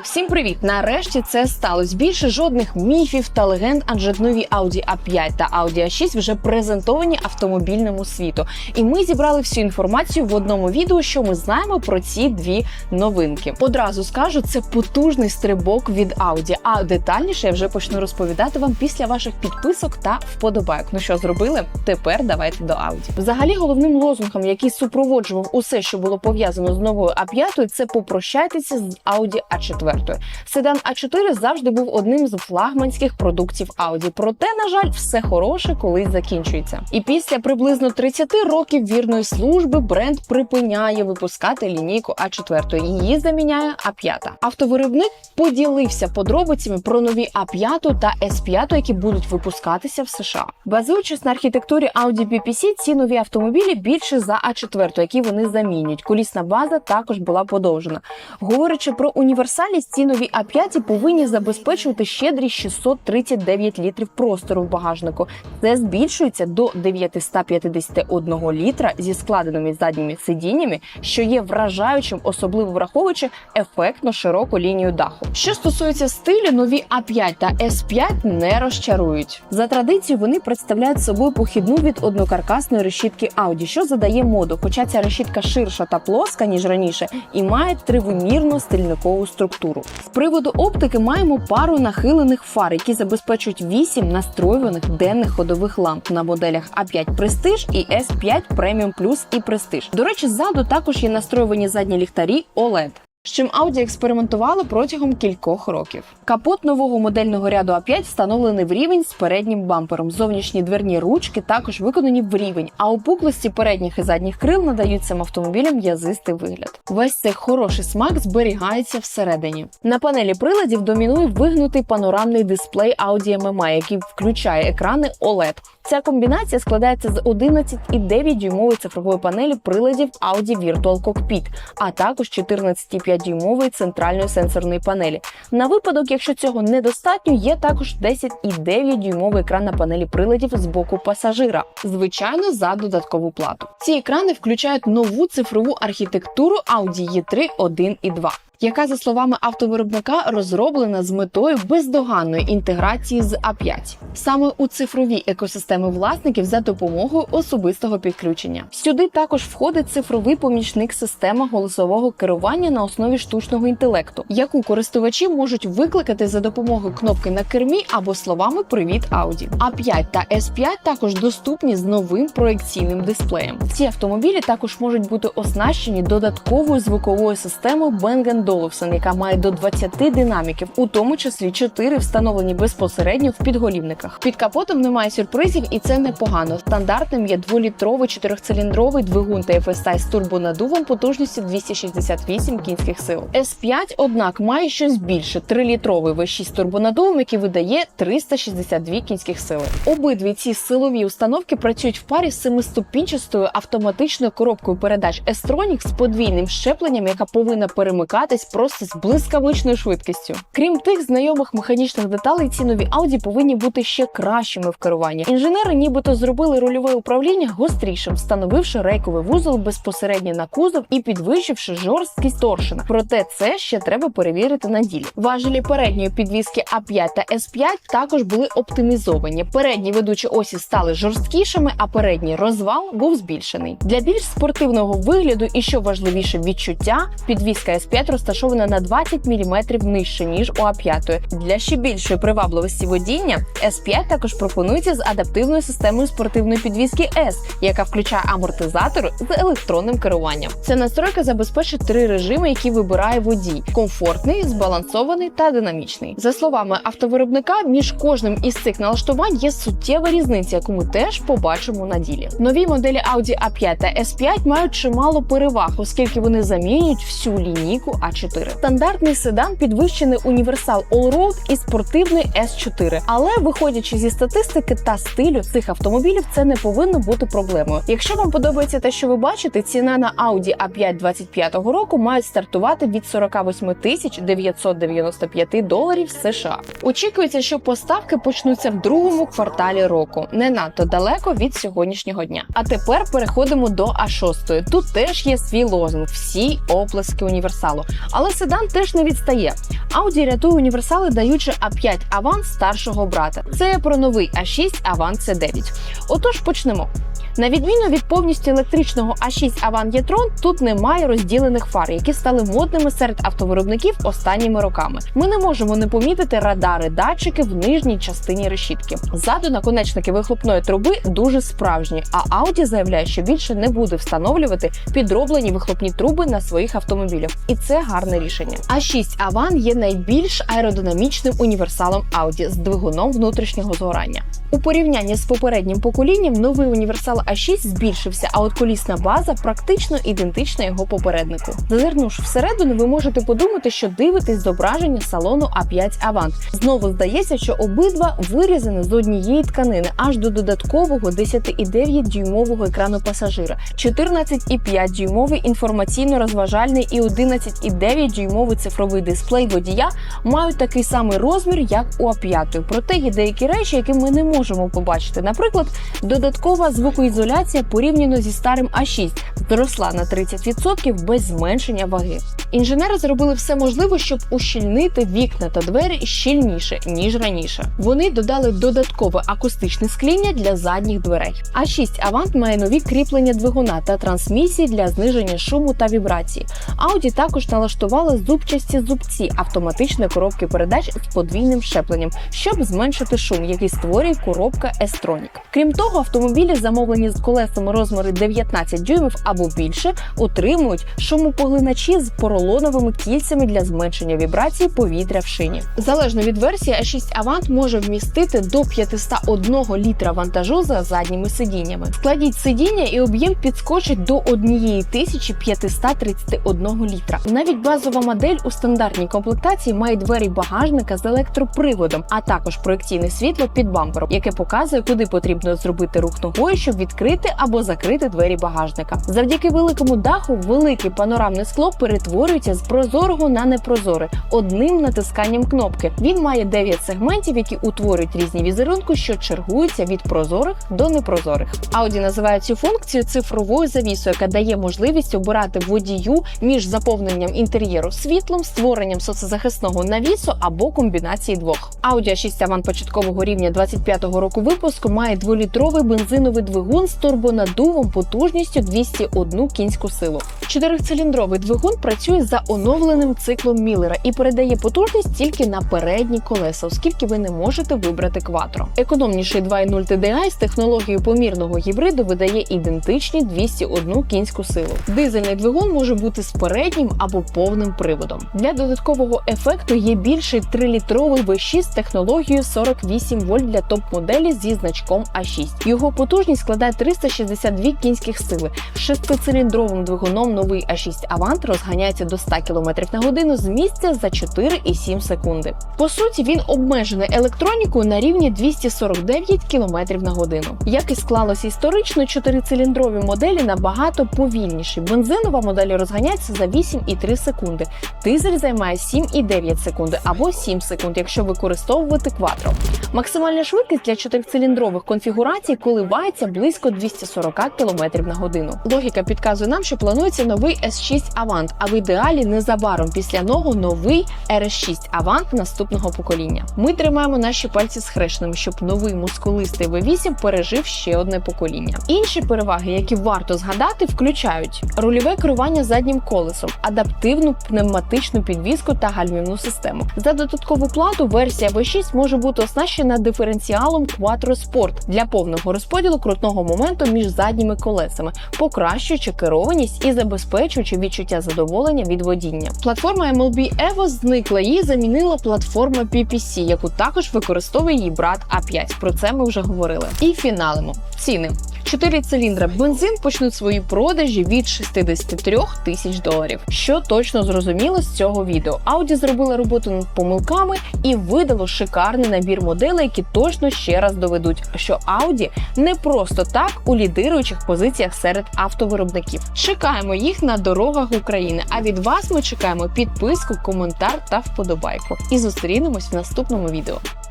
Всім привіт! Нарешті це сталося. Більше жодних міфів та легенд, адже нові Audi A5 та Audi A6 вже презентовані автомобільному світу. І ми зібрали всю інформацію в одному відео, що ми знаємо про ці дві новинки. Одразу скажу, це потужний стрибок від Audi, А детальніше я вже почну розповідати вам після ваших підписок та вподобайок. Ну що зробили? Тепер давайте до Audi. Взагалі, головним лозунгом, який супроводжував усе, що було пов'язано з новою А5, це попрощайтеся з Audi A4. Седан А4 завжди був одним з флагманських продуктів Audi. Проте, на жаль, все хороше колись закінчується. І після приблизно 30 років вірної служби бренд припиняє випускати лінійку А4. Її заміняє А5. Автовиробник поділився подробицями про нові А5 та С5, які будуть випускатися в США. Базуючись на архітектурі Audi BPC, ці нові автомобілі більше за А4, які вони замінять. Колісна база також була подовжена. Говорячи про універсальність, ці нові А5 повинні забезпечувати щедрі 639 літрів простору в багажнику. Це збільшується до 951 літра зі складеними задніми сидіннями, що є вражаючим, особливо враховуючи ефектно широку лінію даху. Що стосується стилю, нові А5 та С5 не розчарують. За традицією вони представляють собою похідну від однокаркасної решітки Audi, що задає моду, хоча ця решітка ширша та плоска ніж раніше, і має тривимірну стильникову структуру. З приводу оптики маємо пару нахилених фар, які забезпечують 8 настроюваних денних ходових ламп на моделях А5 Prestige і S5 Premium Plus і Prestige. До речі, ззаду також є настроювані задні ліхтарі OLED. З чим Audi експериментували протягом кількох років. Капот нового модельного ряду А5 встановлений в рівень з переднім бампером. Зовнішні дверні ручки також виконані в рівень, а опуклості передніх і задніх крил надають цим автомобілям язистий вигляд. Весь цей хороший смак зберігається всередині. На панелі приладів домінує вигнутий панорамний дисплей Audi MMI, який включає екрани OLED. Ця комбінація складається з 11,9 дюймової цифрової панелі приладів Audi Virtual Cockpit, а також 14,5 дюймової центральної сенсорної панелі. На випадок, якщо цього недостатньо, є також 10,9 дюймовий екран на панелі приладів з боку пасажира, звичайно, за додаткову плату. Ці екрани включають нову цифрову архітектуру Audi E3 1 і 2 яка, за словами автовиробника, розроблена з метою бездоганної інтеграції з А5, саме у цифрові екосистеми власників за допомогою особистого підключення. Сюди також входить цифровий помічник система голосового керування на основі штучного інтелекту, яку користувачі можуть викликати за допомогою кнопки на кермі або словами Привіт Ауді. А5 та С5 також доступні з новим проекційним дисплеєм. Ці автомобілі також можуть бути оснащені додатковою звуковою системою Bang Olufsen, яка має до 20 динаміків, у тому числі 4 встановлені безпосередньо в підголівниках. Під капотом немає сюрпризів, і це непогано. Стандартним є дволітровий чотирьохциліндровий двигун TFSI з турбонадувом потужністю 268 кінських сил. S5, однак, має щось більше 3-літровий V6 з турбонадувом, який видає 362 кінських сили. Обидві ці силові установки працюють в парі з семиступінчастою автоматичною коробкою передач S-Tronic з подвійним щепленням, яка повинна перемикатись просто з блискавичною швидкістю. Крім тих знайомих механічних деталей, ці нові Audi повинні бути ще кращими в керуванні. Інженери нібито зробили рульове управління гострішим, встановивши рейковий вузол безпосередньо на кузов і підвищивши жорсткість торшена. Проте це ще треба перевірити на ділі. Важелі передньої підвіски А5 та С5 також були оптимізовані. Передні ведучі осі стали жорсткішими, а передній розвал був збільшений. Для більш спортивного вигляду і що важливіше відчуття, підвіска С5 розташована на 20 мм нижче ніж у А5. Для ще більшої привабливості водіння S5 також пропонується з адаптивною системою спортивної підвіски S, яка включає амортизатор з електронним керуванням. Ця настройка забезпечить три режими, які вибирає водій: комфортний, збалансований та динамічний. За словами автовиробника, між кожним із цих налаштувань є суттєва різниця, яку ми теж побачимо на ділі. Нові моделі Audi A5 та S5 мають чимало переваг, оскільки вони замінюють всю лінійку А4. Стандартний седан підвищений універсал Allroad і спортивний S4. Але виходячи зі статистики та стилю цих автомобілів, це не повинно бути проблемою. Якщо вам подобається те, що ви бачите, ціна на Audi A5 25-го року має стартувати від 48 тисяч 995 доларів США. Очікується, що поставки почнуться в другому кварталі року, не надто далеко від сьогоднішнього дня. А тепер переходимо до А6. Тут теж є свій лозунг всі оплески універсалу. Але седан теж не відстає. Audi рятує універсали, даючи А5 Avant старшого брата. Це про новий А6 Avant C9. Отож почнемо. На відміну від повністю електричного А6 Avant e-tron, тут немає розділених фар, які стали модними серед автовиробників останніми роками. Ми не можемо не помітити радари, датчики в нижній частині решітки. Ззаду наконечники вихлопної труби дуже справжні. А Audi заявляє, що більше не буде встановлювати підроблені вихлопні труби на своїх автомобілях, і це гарне рішення. А6 Avant є найбільш аеродинамічним універсалом Audi з двигуном внутрішнього згорання. У порівнянні з попереднім поколінням новий універсал А6 збільшився, а от колісна база практично ідентична його попереднику. Зазирнувши всередину, ви можете подумати, що дивитесь зображення салону А5 Avant. Знову здається, що обидва вирізані з однієї тканини аж до додаткового 10,9 дюймового екрану пасажира, 14,5 дюймовий інформаційно-розважальний і 11,9 дюймовий цифровий дисплей водія мають такий самий розмір, як у А5. Проте є деякі речі, які ми не можемо побачити. Наприклад, додаткова звукоізоляція порівняно зі старим А6 зросла на 30% без зменшення ваги. Інженери зробили все можливе, щоб ущільнити вікна та двері щільніше ніж раніше. Вони додали додаткове акустичне скління для задніх дверей. А6 Avant має нові кріплення двигуна та трансмісії для зниження шуму та вібрації. Audi також налаштували зубчасті зубці автоматичної коробки передач з подвійним щепленням, щоб зменшити шум, який створює коробка S-Tronic. Крім того, автомобілі, замовлені з колесами розміри 19 дюймів або більше, отримують шумопоглиначі з поролоновими кільцями для зменшення вібрації повітря в шині. Залежно від версії, A6 Avant може вмістити до 501 літра вантажу за задніми сидіннями. Складіть сидіння і об'єм підскочить до 1531 літра. Навіть базова модель у стандартній комплектації має двері багажника з електроприводом, а також проекційне світло під бампером, яке показує, куди потрібно зробити рух ногою, щоб відкрити або закрити двері багажника. Завдяки великому даху велике панорамне скло перетворюється з прозорого на непрозоре одним натисканням кнопки. Він має 9 сегментів, які утворюють різні візерунки, що чергуються від прозорих до непрозорих. Audi називає цю функцію цифровою завісою, яка дає можливість обирати водію між заповненням інтер'єру світлом, створенням соцзахисного навісу або комбінації двох. Audi A6 Avant початкового рівня 25-го року випуску має дволітровий бензиновий двигун з турбонадувом потужністю 201 кінську силу. Чотирициліндровий двигун працює за оновленим циклом Міллера і передає потужність тільки на передні колеса, оскільки ви не можете вибрати кватро. Економніший 2.0 TDI з технологією помірного гібриду видає ідентичні 201 кінську силу. Дизельний двигун може бути з переднім або повним приводом. Для додаткового ефекту є більший 3-літровий V6 з технологією 48 вольт для топ-моделі зі значком А6. Його потужність складає 362 кінських сили. Шестициліндровим двигуном новий А6 Avant розганяється до 100 км на годину з місця за 4,7 секунди. По суті, він обмежений електронікою на рівні 249 км на годину. Як і склалося історично, чотирициліндрові моделі набагато повільніші. Бензинова модель розганяється за 8,3 секунди. Дизель займає 7,9 секунди або 7 секунд, якщо використовувати кватро. Максимальна швидкість для чотирициліндрових конфігурацій коливається близько 240 км на годину. Логіка підказує нам, що планується новий S6 Avant, а в ідеалі незабаром після нього новий RS6 Avant наступного покоління. Ми тримаємо наші пальці схрещеними, щоб новий мускулистий V8 пережив ще одне покоління. Інші переваги, які варто згадати, включають рульове керування заднім колесом, адаптивну пневматичну підвіску та гальмівну систему. За додаткову плату версія V6 може бути оснащена диференціалом Quattro Sport для повного розподілу крутного моменту між задніми колесами, покращуючи керованість і забезпечуючи відчуття задоволення від водіння. Платформа MLB Evo зникла її замінила платформа PPC, яку також використовує її брат А5. Про це ми вже говорили. І фіналимо ціни. 4 циліндра бензин почнуть свої продажі від 63 тисяч доларів. Що точно зрозуміло з цього відео? Audi зробила роботу над помилками і видало шикарний набір моделей, які точно ще раз доведуть, що Audi не просто так у лідируючих позиціях серед автовиробників. Чекаємо їх на дорогах України. А від вас ми чекаємо підписку, коментар та вподобайку. І зустрінемось в наступному відео.